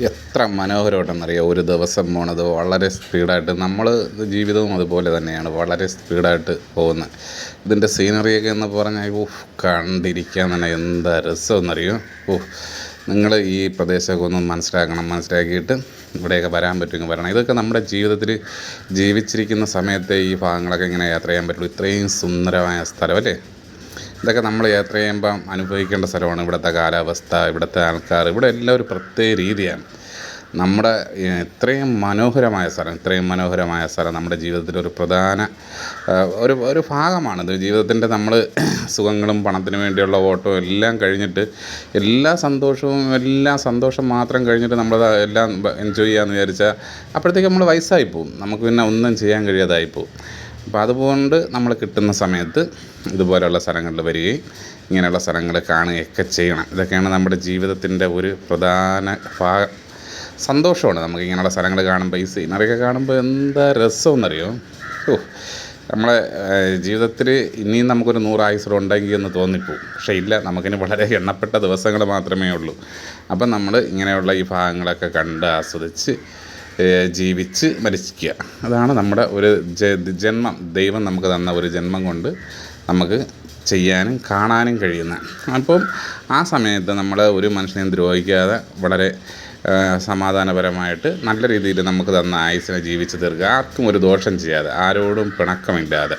എത്ര മനോഹരമായിട്ടെന്നറിയാം? ഒരു ദിവസം പോണത് വളരെ സ്പീഡായിട്ട് നമ്മൾ ജീവിതവും അതുപോലെ തന്നെയാണ് വളരെ സ്പീഡായിട്ട് പോകുന്നത്. ഇതിന്റെ സീനറിയൊക്കെ എന്ന് പറഞ്ഞാൽ ഓഹ് കണ്ടിരിക്കാൻ തന്നെ എന്താ രസമെന്നറിയോ? ഓഹ് നിങ്ങൾ ഈ പ്രദേശമൊക്കെ ഒന്ന് മനസ്സിലാക്കണം. മനസ്സിലാക്കിയിട്ട് ഇവിടെയൊക്കെ വരാൻ പറ്റുമെങ്കിൽ വരണം. ഇതൊക്കെ നമ്മുടെ ജീവിതത്തിൽ ജീവിച്ചിരിക്കുന്ന സമയത്തെ ഈ ഭാഗങ്ങളൊക്കെ ഇങ്ങനെ യാത്ര ചെയ്യാൻ പറ്റുള്ളൂ. ഇത്രയും സുന്ദരമായ സ്ഥലം അല്ലേ? ഇതൊക്കെ നമ്മൾ യാത്ര ചെയ്യുമ്പം അനുഭവിക്കേണ്ട സ്ഥലമാണ് ഇവിടുത്തെ കാലാവസ്ഥ ഇവിടുത്തെ ആൾക്കാർ ഇവിടെ എല്ലാം ഒരു പ്രത്യേക രീതിയാണ്. നമ്മുടെ ഇത്രയും മനോഹരമായ സ്ഥലം ഇത്രയും മനോഹരമായ സ്ഥലം നമ്മുടെ ജീവിതത്തിൽ ഒരു പ്രധാന ഒരു ഒരു ഭാഗമാണ്. ജീവിതത്തിന്റെ നമ്മൾ സുഖങ്ങളും പണത്തിന് വേണ്ടിയുള്ള ഓട്ടവും എല്ലാം കഴിഞ്ഞിട്ട് എല്ലാ സന്തോഷവും എല്ലാ സന്തോഷം മാത്രം കഴിഞ്ഞിട്ട് നമ്മൾ എല്ലാം എൻജോയ് ചെയ്യാമെന്ന് വിചാരിച്ചാൽ അപ്പോഴത്തേക്ക് നമ്മൾ വയസ്സായി പോകും നമുക്ക് പിന്നെ ഒന്നും ചെയ്യാൻ കഴിയാതായി പോകും അപ്പോൾ അതുകൊണ്ട് നമ്മൾ കിട്ടുന്ന സമയത്ത് ഇതുപോലെയുള്ള സ്ഥലങ്ങളിൽ വരികയും ഇങ്ങനെയുള്ള സ്ഥലങ്ങൾ കാണുകയൊക്കെ ചെയ്യണം. ഇതൊക്കെയാണ് നമ്മുടെ ജീവിതത്തിന്റെ ഒരു പ്രധാന ഭാഗം സന്തോഷമാണ്. നമുക്ക് ഇങ്ങനെയുള്ള സ്ഥലങ്ങൾ കാണുമ്പോൾ ഈ സീനറിയൊക്കെ കാണുമ്പോൾ എന്താ രസമെന്നറിയോ? ഓ നമ്മളെ ജീവിതത്തിൽ ഇനിയും നമുക്കൊരു നൂറായുസ്സുകൾ ഉണ്ടെങ്കിൽ എന്ന് തോന്നിപ്പോവും. പക്ഷേ ഇല്ല നമുക്കിനി വളരെ എണ്ണപ്പെട്ട ദിവസങ്ങൾ മാത്രമേ ഉള്ളൂ. അപ്പം നമ്മൾ ഇങ്ങനെയുള്ള ഈ ഭാഗങ്ങളൊക്കെ കണ്ട് ആസ്വദിച്ച് ജീവിച്ച് മരിക്കുക അതാണ് നമ്മുടെ ഒരു ജന്മം. ദൈവം നമുക്ക് തന്ന ഒരു ജന്മം കൊണ്ട് നമുക്ക് ചെയ്യാനും കാണാനും കഴിയുന്ന. അപ്പം ആ സമയത്ത് നമ്മൾ ഒരു മനുഷ്യനെയും ദ്രോഹിക്കാതെ വളരെ സമാധാനപരമായിട്ട് നല്ല രീതിയിൽ നമുക്ക് തന്ന ആയുസിനെ ജീവിച്ച് തീർക്കുക. ആർക്കും ഒരു ദോഷം ചെയ്യാതെ ആരോടും പിണക്കമില്ലാതെ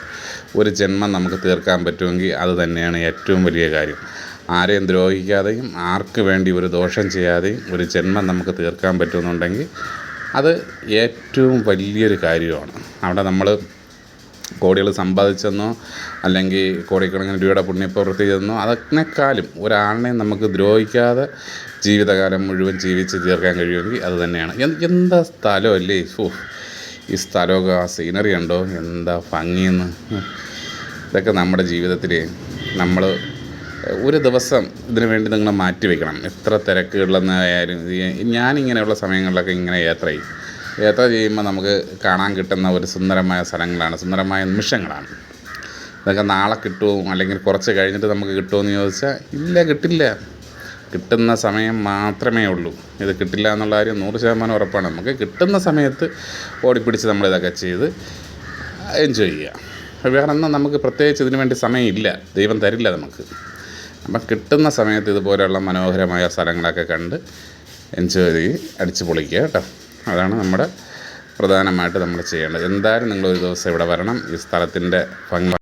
ഒരു ജന്മം നമുക്ക് തീർക്കാൻ പറ്റുമെങ്കിൽ അത് തന്നെയാണ് ഏറ്റവും വലിയ കാര്യം. ആരെയും ദ്രോഹിക്കാതെയും ആർക്ക് വേണ്ടി ഒരു ദോഷം ചെയ്യാതെയും ഒരു ജന്മം നമുക്ക് തീർക്കാൻ പറ്റുമെന്നുണ്ടെങ്കിൽ അത് ഏറ്റവും വലിയൊരു കാര്യമാണ്. അവിടെ നമ്മൾ കോടികൾ സമ്പാദിച്ചെന്നോ അല്ലെങ്കിൽ കോടിക്കണക്കിന് രൂപയുടെ പുണ്യപ്രവൃത്തി ചെയ്തെന്നോ അതിനേക്കാളും ഒരാളിനെയും നമുക്ക് ദ്രോഹിക്കാതെ ജീവിതകാലം മുഴുവൻ ജീവിച്ച് തീർക്കാൻ കഴിയുമെങ്കിൽ അത് തന്നെയാണ്. എന്ത് എന്താ സ്ഥലമല്ലേ ഓ ഈ സ്ഥലമൊക്കെ ആ സീനറി ഉണ്ടോ എന്താ ഭംഗിയെന്ന്. ഇതൊക്കെ നമ്മുടെ ജീവിതത്തിൽ നമ്മൾ ഒരു ദിവസം ഇതിനു വേണ്ടി നിങ്ങൾ മാറ്റി വെക്കണം. എത്ര തിരക്കുകളിലെന്നായാലും ഈ- ഞാനിങ്ങനെയുള്ള സമയങ്ങളിലൊക്കെ ഇങ്ങനെ യാത്ര ചെയ്യും. യാത്ര ചെയ്യുമ്പോൾ നമുക്ക് കാണാൻ കിട്ടുന്ന ഒരു സുന്ദരമായ സ്ഥലങ്ങളാണ്. സുന്ദരമായ നിമിഷങ്ങളാണ്. ഇതൊക്കെ നാളെ കിട്ടുമോ? അല്ലെങ്കിൽ കുറച്ച് കഴിഞ്ഞിട്ട് നമുക്ക് കിട്ടുമോ എന്ന് ചോദിച്ചാൽ ഇല്ല കിട്ടില്ല. കിട്ടുന്ന സമയം മാത്രമേ ഉള്ളൂ. ഇത് കിട്ടില്ല എന്നുള്ള കാര്യം നൂറ് ശതമാനം ഉറപ്പാണ്. നമുക്ക് കിട്ടുന്ന സമയത്ത് ഓടിപ്പിടിച്ച് നമ്മളിതൊക്കെ ചെയ്ത് എൻജോയ് ചെയ്യുക. വേറെ ഒന്നും നമുക്ക് പ്രത്യേകിച്ച് ഇതിനു വേണ്ടി സമയമില്ല. ദൈവം തരില്ല നമുക്ക്. അപ്പം കിട്ടുന്ന സമയത്ത് ഇതുപോലെയുള്ള മനോഹരമായ സ്ഥലങ്ങളൊക്കെ കണ്ട് എൻജോയ് ചെയ്ത് അടിച്ച് പൊളിക്കുക കേട്ടോ. അതാണ് നമ്മുടെ പ്രധാനമായിട്ട് നമ്മൾ ചെയ്യേണ്ടത്. എന്തായാലും നിങ്ങളൊരു ദിവസം ഇവിടെ വരണം. ഈ സ്ഥലത്തിന്റെ ഭംഗി